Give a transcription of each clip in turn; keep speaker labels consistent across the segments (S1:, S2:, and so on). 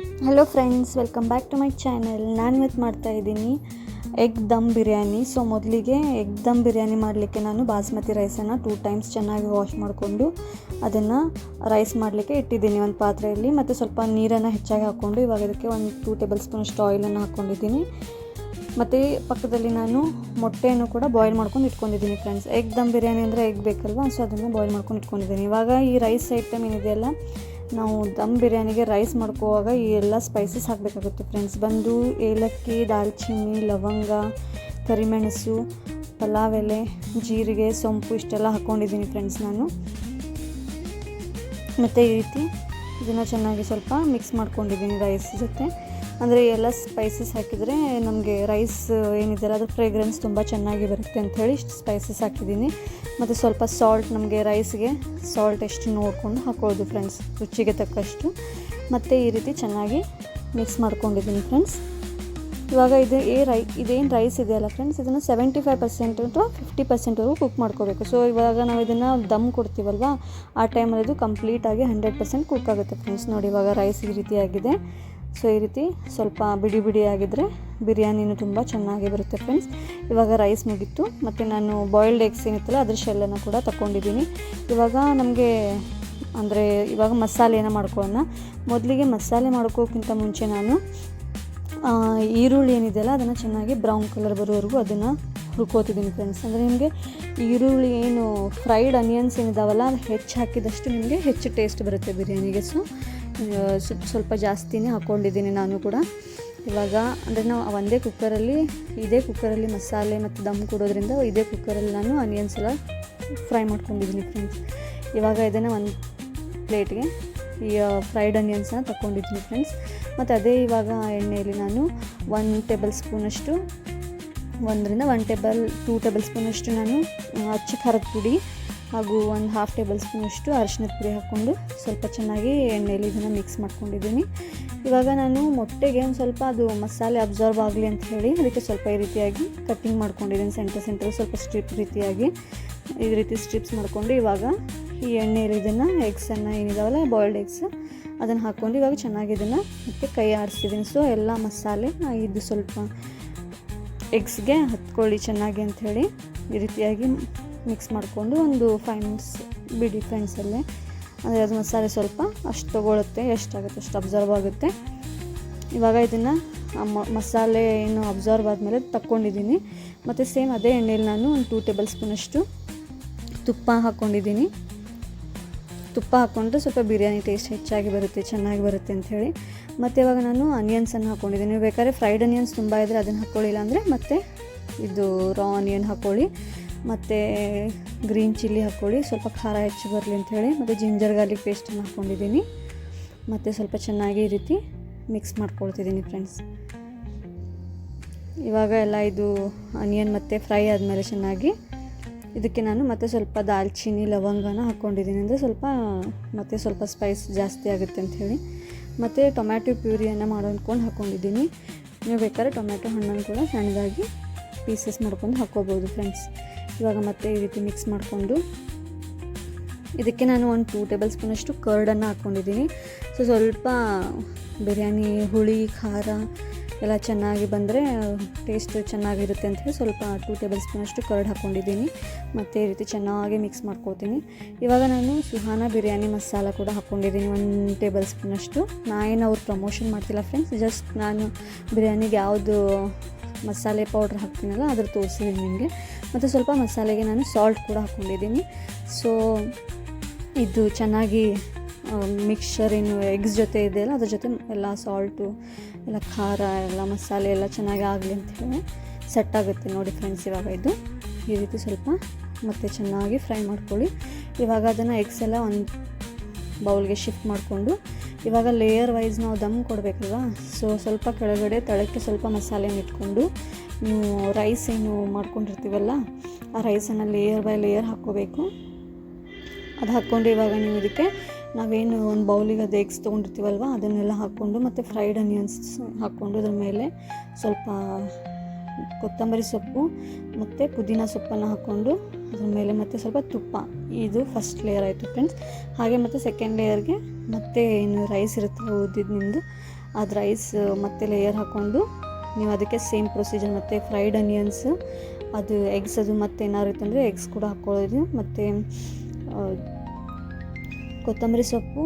S1: Hello friends welcome back to my channel ನಾನು ಇವತ್ತು ಮಾಡ್ತಾ ಇದ್ದೀನಿ ಎಗ್ ದಮ್ ಬಿರಿಯಾನಿ ಸೊ ಮೊದಲಿಗೆ ಎಗ್ ದಮ್ ಬಿರಿಯಾನಿ ಮಾಡಲಿಕ್ಕೆ ನಾನು ಬಾಸ್ಮತಿ ರೈಸನ್ನು ಟೂ ಟೈಮ್ಸ್ ಚೆನ್ನಾಗಿ ವಾಶ್ ಮಾಡಿಕೊಂಡು ಅದನ್ನು ರೈಸ್ ಮಾಡಲಿಕ್ಕೆ ಇಟ್ಟಿದ್ದೀನಿ ಒಂದು ಪಾತ್ರೆಯಲ್ಲಿ. ಮತ್ತು ಸ್ವಲ್ಪ ನೀರನ್ನು ಹೆಚ್ಚಾಗಿ ಹಾಕ್ಕೊಂಡು ಇವಾಗ ಇದಕ್ಕೆ ಒಂದು ಟೂ ಟೇಬಲ್ ಸ್ಪೂನಷ್ಟು ಆಯಿಲನ್ನು ಹಾಕ್ಕೊಂಡಿದ್ದೀನಿ ಮತ್ತು ಪಕ್ಕದಲ್ಲಿ ನಾನು ಮೊಟ್ಟೆಯನ್ನು ಕೂಡ ಬಾಯ್ಲ್ ಮಾಡ್ಕೊಂಡು ಇಟ್ಕೊಂಡಿದ್ದೀನಿ ಫ್ರೆಂಡ್ಸ್ ಎಗ್ ದಮ್ ಬಿರಿಯಾನಿ ಅಂದರೆ ಎಗ್ ಬೇಕಲ್ವಾ? ಸೊ ಅದನ್ನು ಬಾಯ್ಲ್ ಮಾಡ್ಕೊಂಡು ಇಟ್ಕೊಂಡಿದ್ದೀನಿ. ಇವಾಗ ಈ ರೈಸ್ ಐಟಮ್ ಏನಿದೆಯಲ್ಲ ನಾವು ದಮ್ ಬಿರಿಯಾನಿಗೆ ರೈಸ್ ಮಾಡ್ಕೋವಾಗ ಈ ಎಲ್ಲ ಸ್ಪೈಸಸ್ ಹಾಕಬೇಕಾಗುತ್ತೆ ಫ್ರೆಂಡ್ಸ್ ಬಂದು ಏಲಕ್ಕಿ, ದಾಲ್ಚಿನ್ನಿ, ಲವಂಗ, ಕರಿಮೆಣಸು, ಪಲಾವ್ ಎಲೆ, ಜೀರಿಗೆ, ಸೊಂಪು ಇಷ್ಟೆಲ್ಲ ಹಾಕ್ಕೊಂಡಿದ್ದೀನಿ ಫ್ರೆಂಡ್ಸ್ ನಾನು. ಮತ್ತು ಈ ರೀತಿ ಇದನ್ನು ಚೆನ್ನಾಗಿ ಸ್ವಲ್ಪ ಮಿಕ್ಸ್ ಮಾಡ್ಕೊಂಡಿದ್ದೀನಿ ರೈಸ್ ಜೊತೆ. ಅಂದರೆ ಎಲ್ಲ ಸ್ಪೈಸಸ್ ಹಾಕಿದರೆ ನಮಗೆ ರೈಸ್ ಏನಿದೆಯಲ್ಲ ಅದ್ರ ಫ್ರೇಗ್ರೆನ್ಸ್ ತುಂಬ ಚೆನ್ನಾಗಿ ಬರುತ್ತೆ ಅಂಥೇಳಿ ಇಷ್ಟು ಸ್ಪೈಸಸ್ ಹಾಕಿದ್ದೀನಿ. ಮತ್ತು ಸ್ವಲ್ಪ ಸಾಲ್ಟ್ ನಮಗೆ ರೈಸ್ಗೆ ಸಾಲ್ಟ್ ಎಷ್ಟು ನೋಡಿಕೊಂಡು ಹಾಕೋದು ಫ್ರೆಂಡ್ಸ್ ರುಚಿಗೆ ತಕ್ಕಷ್ಟು. ಮತ್ತು ಈ ರೀತಿ ಚೆನ್ನಾಗಿ ಮಿಕ್ಸ್ ಮಾಡ್ಕೊಂಡಿದ್ದೀನಿ ಫ್ರೆಂಡ್ಸ್ ಇವಾಗ ಇದು ಏ ರೈ ಇದೇನು ರೈಸ್ ಇದೆಯಲ್ಲ ಫ್ರೆಂಡ್ಸ್ ಇದನ್ನು ಸೆವೆಂಟಿ ಫೈವ್ ಪರ್ಸೆಂಟ್ ಅಥವಾ ಫಿಫ್ಟಿ ಪರ್ಸೆಂಟ್ವರೆಗೂ ಕುಕ್ ಮಾಡ್ಕೋಬೇಕು. ಸೊ ಇವಾಗ ನಾವು ಇದನ್ನು ದಮ್ ಕೊಡ್ತೀವಲ್ವ, ಆ ಟೈಮಲ್ಲಿ ಇದು ಕಂಪ್ಲೀಟಾಗಿ ಹಂಡ್ರೆಡ್ ಪರ್ಸೆಂಟ್ ಕುಕ್ ಆಗುತ್ತೆ ಫ್ರೆಂಡ್ಸ್ ನೋಡಿ ಇವಾಗ ರೈಸ್ ಈ ರೀತಿಯಾಗಿದೆ ಸೊ, ಈ ರೀತಿ ಸ್ವಲ್ಪ ಬಿಡಿ ಬಿಡಿ ಆಗಿದ್ದರೆ ಬಿರಿಯಾನಿನೂ ತುಂಬ ಚೆನ್ನಾಗಿ ಬರುತ್ತೆ ಫ್ರೆಂಡ್ಸ್ ಇವಾಗ ರೈಸ್ ಮುಗೀತು. ಮತ್ತು ನಾನು ಬಾಯ್ಲ್ಡ್ ಎಗ್ಸ್ ಏನಿತ್ತಲ್ಲ, ಅದ್ರ ಶೆಲ್ಲನ್ನು ಕೂಡ ತಗೊಂಡಿದ್ದೀನಿ ಇವಾಗ ನಮಗೆ, ಅಂದರೆ ಇವಾಗ ಮಸಾಲೆನ ಮಾಡ್ಕೊಳ್ಳೋಣ. ಮೊದಲಿಗೆ ಮಸಾಲೆ ಮಾಡ್ಕೋಕ್ಕಿಂತ ಮುಂಚೆ ನಾನು ಈರುಳ್ಳಿ ಏನಿದೆಯಲ್ಲ, ಅದನ್ನು ಚೆನ್ನಾಗಿ ಬ್ರೌನ್ ಕಲರ್ ಬರೋವರೆಗೂ ಅದನ್ನು ಹುರ್ಕೋತಿದ್ದೀನಿ ಫ್ರೆಂಡ್ಸ್ ಅಂದರೆ ನಿಮಗೆ ಈರುಳ್ಳಿ ಏನು ಫ್ರೈಡ್ ಅನಿಯನ್ಸ್ ಏನಿದಾವಲ್ಲ, ಅದು ಹೆಚ್ಚು ಹಾಕಿದಷ್ಟು ನಿಮಗೆ ಹೆಚ್ಚು ಟೇಸ್ಟ್ ಬರುತ್ತೆ ಬಿರಿಯಾನಿಗೆ. ಸೊ ಸ್ವಲ್ಪ ಸ್ವಲ್ಪ ಜಾಸ್ತಿನೇ ಹಾಕ್ಕೊಂಡಿದ್ದೀನಿ ನಾನು ಕೂಡ. ಇವಾಗ ಅಂದರೆ ನಾವು ಒಂದೇ ಕುಕ್ಕರಲ್ಲಿ, ಇದೇ ಕುಕ್ಕರಲ್ಲಿ ಮಸಾಲೆ ಮತ್ತು ದಮ್ ಕೊಡೋದ್ರಿಂದ ಇದೇ ಕುಕ್ಕರಲ್ಲಿ ನಾನು ಆನಿಯನ್ಸ್ ಎಲ್ಲ ಫ್ರೈ ಮಾಡ್ಕೊಂಡಿದ್ದೀನಿ ಫ್ರೆಂಡ್ಸ್ ಇವಾಗ ಇದನ್ನು ಒಂದು ಪ್ಲೇಟ್ಗೆ ಈ ಫ್ರೈಡ್ ಆನಿಯನ್ಸನ್ನ ತಗೊಂಡಿದ್ದೀನಿ ಫ್ರೆಂಡ್ಸ್ ಮತ್ತು ಅದೇ ಇವಾಗ ಎಣ್ಣೆಯಲ್ಲಿ ನಾನು ಒನ್ ಟೇಬಲ್ ಸ್ಪೂನಷ್ಟು ಒಂದರಿಂದ ಒನ್ ಟೇಬಲ್ ಟೂ ಟೇಬಲ್ ಸ್ಪೂನಷ್ಟು ನಾನು ಅಚ್ಚ ಖಾರದ ಪುಡಿ ಹಾಗೂ ಒಂದು ಹಾಫ್ ಟೇಬಲ್ ಸ್ಪೂನಷ್ಟು ಅರಿಶಿನದ ಪುಡಿ ಹಾಕ್ಕೊಂಡು ಸ್ವಲ್ಪ ಚೆನ್ನಾಗಿ ಎಣ್ಣೆಯಲ್ಲಿ ಇದನ್ನು ಮಿಕ್ಸ್ ಮಾಡ್ಕೊಂಡಿದ್ದೀನಿ. ಇವಾಗ ನಾನು ಮೊಟ್ಟೆಗೆ ಒಂದು ಸ್ವಲ್ಪ ಅದು ಮಸಾಲೆ ಅಬ್ಸರ್ವ್ ಆಗಲಿ ಅಂತ ಹೇಳಿ ಅದಕ್ಕೆ ಸ್ವಲ್ಪ ಈ ರೀತಿಯಾಗಿ ಕಟ್ಟಿಂಗ್ ಮಾಡ್ಕೊಂಡಿದ್ದೀನಿ ಸೆಂಟರ್ ಸೆಂಟರ್ ಸ್ವಲ್ಪ ಸ್ಟ್ರಿಪ್ ರೀತಿಯಾಗಿ. ಈ ರೀತಿ ಸ್ಟ್ರಿಪ್ಸ್ ಮಾಡಿಕೊಂಡು ಇವಾಗ ಈ ಎಣ್ಣೆಯಲ್ಲಿ ಇದನ್ನು ಎಗ್ಸನ್ನು ಏನಿದಾವಲ್ಲ ಬಾಯ್ಲ್ಡ್ ಎಗ್ಸ್ ಅದನ್ನು ಹಾಕ್ಕೊಂಡು ಇವಾಗ ಚೆನ್ನಾಗಿ ಇದನ್ನು ಮತ್ತೆ ಕೈ ಆಡಿಸ್ತಿದ್ದೀನಿ ಸೊ ಎಲ್ಲ ಮಸಾಲೆ ಇದು ಸ್ವಲ್ಪ ಎಗ್ಸ್ಗೆ ಹತ್ಕೊಳ್ಳಿ ಚೆನ್ನಾಗಿ ಅಂಥೇಳಿ ಈ ರೀತಿಯಾಗಿ ಮಿಕ್ಸ್ ಮಾಡಿಕೊಂಡು ಒಂದು ಫೈವ್ ಮಿನಿಟ್ಸ್ ಬಿಡಿ ಫ್ರೆಂಡ್ಸಲ್ಲೇ ಅಂದರೆ ಅದು ಮಸಾಲೆ ಸ್ವಲ್ಪ ಅಷ್ಟು ತೊಗೊಳುತ್ತೆ ಎಷ್ಟಾಗುತ್ತೆ ಅಷ್ಟು ಅಬ್ಸರ್ವ್ ಆಗುತ್ತೆ. ಇವಾಗ ಇದನ್ನು ಮಸಾಲೆ ಏನು ಅಬ್ಸರ್ವ್ ಆದಮೇಲೆ ತಕ್ಕೊಂಡಿದ್ದೀನಿ. ಮತ್ತು ಸೇಮ್ ಅದೇ ಎಣ್ಣೆಲಿ ನಾನು ಒಂದು ಟೂ ಟೇಬಲ್ ಸ್ಪೂನಷ್ಟು ತುಪ್ಪ ಹಾಕ್ಕೊಂಡಿದ್ದೀನಿ ತುಪ್ಪ ಹಾಕ್ಕೊಂಡ್ರೆ ಸ್ವಲ್ಪ ಬಿರಿಯಾನಿ ಟೇಸ್ಟ್ ಹೆಚ್ಚಾಗಿ ಬರುತ್ತೆ, ಚೆನ್ನಾಗಿ ಬರುತ್ತೆ ಅಂಥೇಳಿ ಮತ್ತು ಇವಾಗ ನಾನು ಅನಿಯನ್ಸನ್ನು ಹಾಕ್ಕೊಂಡಿದ್ದೀನಿ ಬೇಕಾದ್ರೆ ಫ್ರೈಡ್ ಅನಿಯನ್ಸ್ ತುಂಬ ಇದ್ದರೆ ಅದನ್ನು ಹಾಕ್ಕೊಳ್ಳಿಲ್ಲ ಅಂದರೆ ಮತ್ತೆ ಇದು ರಾ ಆನಿಯನ್ ಹಾಕ್ಕೊಳ್ಳಿ ಮತ್ತು ಗ್ರೀನ್ ಚಿಲ್ಲಿ ಹಾಕ್ಕೊಳ್ಳಿ. ಸ್ವಲ್ಪ ಖಾರ ಹೆಚ್ಚು ಬರಲಿ ಅಂಥೇಳಿ ಮತ್ತು ಜಿಂಜರ್ ಗಾರ್ಲಿಕ್ ಪೇಸ್ಟನ್ನು ಹಾಕ್ಕೊಂಡಿದ್ದೀನಿ. ಮತ್ತು ಸ್ವಲ್ಪ ಚೆನ್ನಾಗಿ ಈ ರೀತಿ ಮಿಕ್ಸ್ ಮಾಡ್ಕೊಳ್ತಿದ್ದೀನಿ ಫ್ರೆಂಡ್ಸ್. ಇವಾಗ ಎಲ್ಲ ಇದು ಆನಿಯನ್ ಮತ್ತು ಫ್ರೈ ಆದಮೇಲೆ ಚೆನ್ನಾಗಿ ಇದಕ್ಕೆ ನಾನು ಮತ್ತೆ ಸ್ವಲ್ಪ ದಾಲ್ಚಿನ್ನಿ ಲವಂಗನ ಹಾಕ್ಕೊಂಡಿದ್ದೀನಿ. ಅಂದರೆ ಸ್ವಲ್ಪ ಮತ್ತೆ ಸ್ವಲ್ಪ ಸ್ಪೈಸ್ ಜಾಸ್ತಿ ಆಗುತ್ತೆ ಅಂಥೇಳಿ ಮತ್ತು ಟೊಮ್ಯಾಟೊ ಪ್ಯೂರಿಯನ್ನು ಮಾಡ್ಕೊಂಡು ಹಾಕ್ಕೊಂಡಿದ್ದೀನಿ. ನೀವು ಬೇಕಾದ್ರೆ ಟೊಮ್ಯಾಟೊ ಹಣ್ಣನ್ನು ಕೂಡ ಸಣ್ಣದಾಗಿ ಪೀಸಸ್ ಮಾಡ್ಕೊಂಡು ಹಾಕ್ಕೋಬೋದು ಫ್ರೆಂಡ್ಸ್. ಇವಾಗ ಮತ್ತೆ ಈ ರೀತಿ ಮಿಕ್ಸ್ ಮಾಡಿಕೊಂಡು ಇದಕ್ಕೆ ನಾನು ಒಂದು ಟೂ ಟೇಬಲ್ ಸ್ಪೂನಷ್ಟು ಕರ್ಡನ್ನು ಹಾಕ್ಕೊಂಡಿದ್ದೀನಿ. ಸೊ ಸ್ವಲ್ಪ ಬಿರಿಯಾನಿ, ಹುಳಿ, ಖಾರ ಎಲ್ಲ ಚೆನ್ನಾಗಿ ಬಂದರೆ ಟೇಸ್ಟ್ ಚೆನ್ನಾಗಿರುತ್ತೆ ಅಂತ ಹೇಳಿ ಸ್ವಲ್ಪ ಟೂ ಟೇಬಲ್ ಸ್ಪೂನಷ್ಟು ಕರ್ಡ್ ಹಾಕ್ಕೊಂಡಿದ್ದೀನಿ. ಮತ್ತು ಈ ರೀತಿ ಚೆನ್ನಾಗಿ ಮಿಕ್ಸ್ ಮಾಡ್ಕೊತೀನಿ. ಇವಾಗ ನಾನು ಸುಹಾನ ಬಿರಿಯಾನಿ ಮಸಾಲ ಕೂಡ ಹಾಕ್ಕೊಂಡಿದ್ದೀನಿ ಒಂದು ಟೇಬಲ್ ಸ್ಪೂನಷ್ಟು ನಾನೇನು ಅವ್ರು ಪ್ರಮೋಷನ್ ಮಾಡ್ತಿಲ್ಲ ಫ್ರೆಂಡ್ಸ್ ಜಸ್ಟ್ ನಾನು ಬಿರಿಯಾನಿಗೆ ಯಾವುದು ಮಸಾಲೆ ಪೌಡ್ರ್ ಹಾಕ್ತೀನಲ್ಲ ಅದ್ರ ತೋರಿಸಿದ್ದೀನಿ ನಿಮಗೆ. ಮತ್ತು ಸ್ವಲ್ಪ ಮಸಾಲೆಗೆ ನಾನು ಸಾಲ್ಟ್ ಕೂಡ ಹಾಕ್ಕೊಂಡಿದ್ದೀನಿ. ಸೊ ಇದು ಚೆನ್ನಾಗಿ ಮಿಕ್ಸ್ಚರ್ ಏನು ಎಗ್ಸ್ ಜೊತೆ ಇದೆಯಲ್ಲ ಅದ್ರ ಜೊತೆ ಎಲ್ಲ ಸಾಲ್ಟು ಎಲ್ಲ ಖಾರ, ಎಲ್ಲ ಮಸಾಲೆ ಎಲ್ಲ ಚೆನ್ನಾಗಿ ಆಗಲಿ ಅಂತ ಹೇಳಿ ಸೆಟ್ ಆಗುತ್ತೆ ನೋಡಿ ಫ್ರೆಂಡ್ಸ್ ಇವಾಗ ಇದು. ಈ ರೀತಿ ಸ್ವಲ್ಪ ಮತ್ತೆ ಚೆನ್ನಾಗಿ ಫ್ರೈ ಮಾಡ್ಕೊಳ್ಳಿ. ಇವಾಗ ಅದನ್ನು ಎಗ್ಸ್ ಎಲ್ಲ ಒಂದು ಬೌಲ್ಗೆ ಶಿಫ್ಟ್ ಮಾಡಿಕೊಂಡು, ಇವಾಗ ಲೇಯರ್ ವೈಸ್ ನಾವು ದಮ್ ಕೊಡಬೇಕಲ್ವಾ? ಸೊ ಸ್ವಲ್ಪ ಕೆಳಗಡೆ ತಳಕ್ಕೆ ಸ್ವಲ್ಪ ಮಸಾಲೆನ ಇಟ್ಕೊಂಡು ರೈಸ್ ಏನು ಮಾಡ್ಕೊಂಡಿರ್ತೀವಲ್ಲ, ಆ ರೈಸನ್ನು ಲೇಯರ್ ಬೈ ಲೇಯರ್ ಹಾಕ್ಕೋಬೇಕು. ಅದು ಹಾಕ್ಕೊಂಡು ಇವಾಗ ನೀವು ಇದಕ್ಕೆ ನಾವೇನು ಒಂದು ಬೌಲಿಗೆ ಅದು ಎಗ್ಸ್ ತೊಗೊಂಡಿರ್ತೀವಲ್ವ, ಅದನ್ನೆಲ್ಲ ಹಾಕ್ಕೊಂಡು ಮತ್ತು ಫ್ರೈಡ್ ಅನಿಯನ್ಸ್ ಹಾಕ್ಕೊಂಡು ಅದ್ರ ಮೇಲೆ ಸ್ವಲ್ಪ ಕೊತ್ತಂಬರಿ ಸೊಪ್ಪು ಮತ್ತು ಪುದೀನ ಸೊಪ್ಪನ್ನು ಹಾಕ್ಕೊಂಡು ಅದ್ರ ಮೇಲೆ ಮತ್ತು ಸ್ವಲ್ಪ ತುಪ್ಪ. ಇದು ಫಸ್ಟ್ ಲೇಯರ್ ಆಯಿತು ಫ್ರೆಂಡ್ಸ್ ಹಾಗೆ ಮತ್ತು ಸೆಕೆಂಡ್ ಲೇಯರ್ಗೆ ಮತ್ತೆ ಏನು ರೈಸ್ ಇರುತ್ತೆ ಉದ್ದಿದ್ದು ನಿಮ್ಮದು ಅದು ರೈಸ್ ಮತ್ತೆ ಲೇಯರ್ ಹಾಕ್ಕೊಂಡು ನೀವು ಅದಕ್ಕೆ ಸೇಮ್ ಪ್ರೊಸೀಜರ್ ಮತ್ತು ಫ್ರೈಡ್ ಅನಿಯನ್ಸ್ ಅದು ಎಗ್ಸ್ ಅದು ಮತ್ತೆ ಏನಾದ್ರು ಇತ್ತಂದರೆ ಎಗ್ಸ್ ಕೂಡ ಹಾಕ್ಕೊಳ್ಳೋದು ಮತ್ತು ಕೊತ್ತಂಬರಿ ಸೊಪ್ಪು,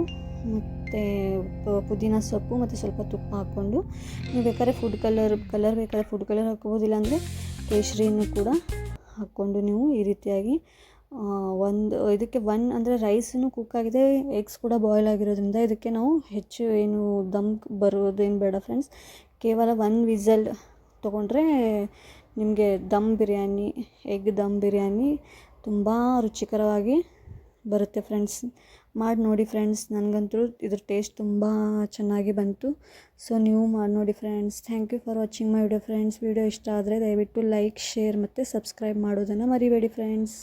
S1: ಮತ್ತು ಪುದೀನ ಸೊಪ್ಪು ಮತ್ತು ಸ್ವಲ್ಪ ತುಪ್ಪ ಹಾಕ್ಕೊಂಡು ನೀವು ಬೇಕಾದ್ರೆ ಫುಡ್ ಕಲರ್ ಕಲರ್ ಬೇಕಾದ್ರೆ ಫುಡ್ ಕಲರ್ ಹಾಕ್ಕೋಬೋದಿಲ್ಲ ಅಂದರೆ ಕೇಸರಿನೂ ಕೂಡ ಹಾಕ್ಕೊಂಡು ನೀವು ಈ ರೀತಿಯಾಗಿ ಒಂದು, ಇದಕ್ಕೆ ಒನ್ ಅಂದರೆ ರೈಸನ್ನು ಕುಕ್ ಆಗಿದೆ ಎಗ್ಸ್ ಕೂಡ ಬಾಯ್ಲ್ ಆಗಿರೋದ್ರಿಂದ ಇದಕ್ಕೆ ನಾವು ಹೆಚ್ಚು ಏನು ದಮ್ ಬರೋದೇನು ಬೇಡ ಫ್ರೆಂಡ್ಸ್ ಕೇವಲ ಒನ್ ವಿಸಲ್ ತೊಗೊಂಡ್ರೆ ನಿಮಗೆ ದಮ್ ಬಿರಿಯಾನಿ ಎಗ್ ದಮ್ ಬಿರಿಯಾನಿ ತುಂಬ ರುಚಿಕರವಾಗಿ ಬರುತ್ತೆ ಫ್ರೆಂಡ್ಸ್ ಮಾಡಿ ನೋಡಿ ಫ್ರೆಂಡ್ಸ್ ನನಗಂತೂ ಇದ್ರ ಟೇಸ್ಟ್ ತುಂಬ ಚೆನ್ನಾಗಿ ಬಂತು. ಸೊ ನೀವು ಮಾಡಿ ನೋಡಿ friends thank you for watching my video friends video ಇಷ್ಟ ಆದರೆ ದಯವಿಟ್ಟು ಲೈಕ್ ಶೇರ್ ಮತ್ತು ಸಬ್ಸ್ಕ್ರೈಬ್ ಮಾಡೋದನ್ನು ಮರಿಬೇಡಿ ಫ್ರೆಂಡ್ಸ್